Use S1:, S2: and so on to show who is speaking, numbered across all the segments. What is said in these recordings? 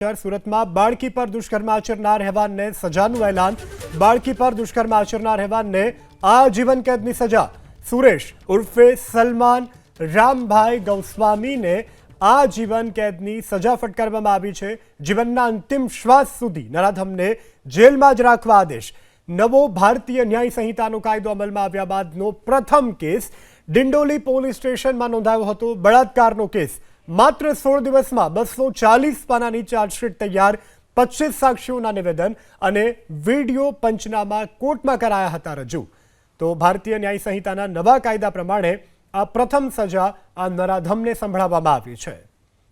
S1: સુરતમાં બાળકી પર દુષ્કર્મ આચરનાર હેવાનને સજાનું એલાન. બાળકી પર દુષ્કર્મ આચરનાર હેવાનને આજીવન કેદની સજા. સુરેશ ઉર્ફે સલમાન, રામભાઈ ગૌસ્વામીને આજીવન કેદની સજા ફટકારવામાં આવી છે. જીવનના અંતિમ શ્વાસ સુધી નરાધમને જેલમાં જ રાખવા આદેશ. નવો ભારતીય ન્યાય સંહિતાનો કાયદો અમલમાં આવ્યા બાદનો પ્રથમ કેસ ડિંડોલી પોલીસ સ્ટેશનમાં નોંધાયો હતો. બળાત્કારનો કેસ. માત્ર સોળ દિવસમાં બસો ચાલીસ પાનાની ચાર્જશીટ તૈયાર, પચીસ સાક્ષીઓના નિવેદન અને વીડિયો પંચનામા કોર્ટમાં કરાયા હતા રજૂ. તો ભારતીય ન્યાય સંહિતાના નવા કાયદા પ્રમાણે આ પ્રથમ સજા આ નરાધમને સંભળાવવામાં આવી છે.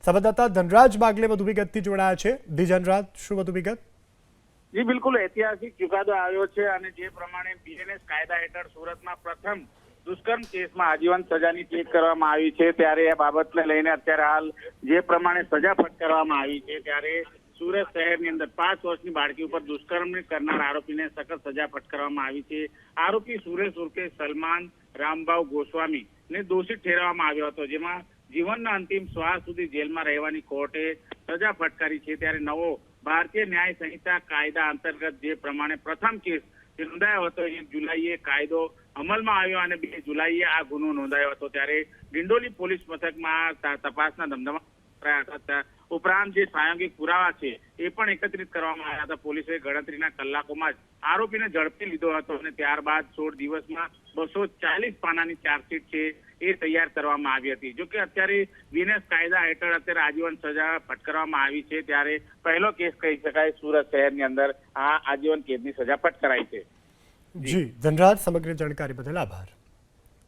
S1: સંવાદદાતા ધનરાજ બાગલે વધુ વિગતથી જોડાયા છે. ધી શું વધુ વિગત?
S2: જી, બિલકુલ. ઐતિહાસિક ચુકાદો આવ્યો છે અને જે પ્રમાણે બીએનએસ કાયદા હેઠળ સુરતમાં પ્રથમ દુષ્કર્મ કેસમાં આજીવન સજાની ચેક કરવામાં આવી છે. ત્યારે આ બાબતને લઈને અત્યારે હાલ જે પ્રમાણે સજા ફટકારવામાં આવી છે, ત્યારે સુરત શહેરની અંદર પાંચ વર્ષની બાળકી ઉપર દુષ્કર્મ કરનાર આરોપીને સખત સજા ફટકારવામાં આવી છે. આરોપી સુરેશ ઉર્ફે સલમાન રામભાવ ગોસ્વામી ને દોષિત ઠેરવવામાં આવ્યો હતો, જેમાં જીવનના અંતિમ શ્વાસ સુધી જેલમાં રહેવાની કોર્ટે સજા ફટકારી છે. ત્યારે નવો ભારતીય ન્યાય સંહિતા કાયદા અંતર્ગત જે પ્રમાણે પ્રથમ કેસ જે નોંધાયો હતો એક જુલાઈએ કાયદો અમલમાં આવ્યો અને બે જુલાઈએ આ ગુનો નોંધાયો હતો. ત્યારે ડિંડોલી પોલીસ મથકમાં તપાસના ધમધમા કરાયા હતા. ઉપરાંત જે પ્રાયોગિક પુરાવા છે, એ પણ એકત્રિત કરવામાં આવ્યા હતા. પોલીસે ગણતરીના કલાકોમાં જ આરોપીને ઝડપી લીધો હતો અને ત્યારબાદ સોળ દિવસમાં બસો ચાલીસ પાનાની ચાર્જશીટ છે, એ તૈયાર કરવામાં આવી હતી. જો કે અત્યારે વિનેશ કાયદા હેઠળ અત્યારે આજીવન સજા ફટકારવામાં આવી છે. ત્યારે પહેલો કેસ કહી શકાય, સુરત શહેરની અંદર આ આજીવન કેદની સજા ફટકારાઈ છે.
S1: જી, ધનરાજ, સમગ્ર જાણકારી બદલ આભાર.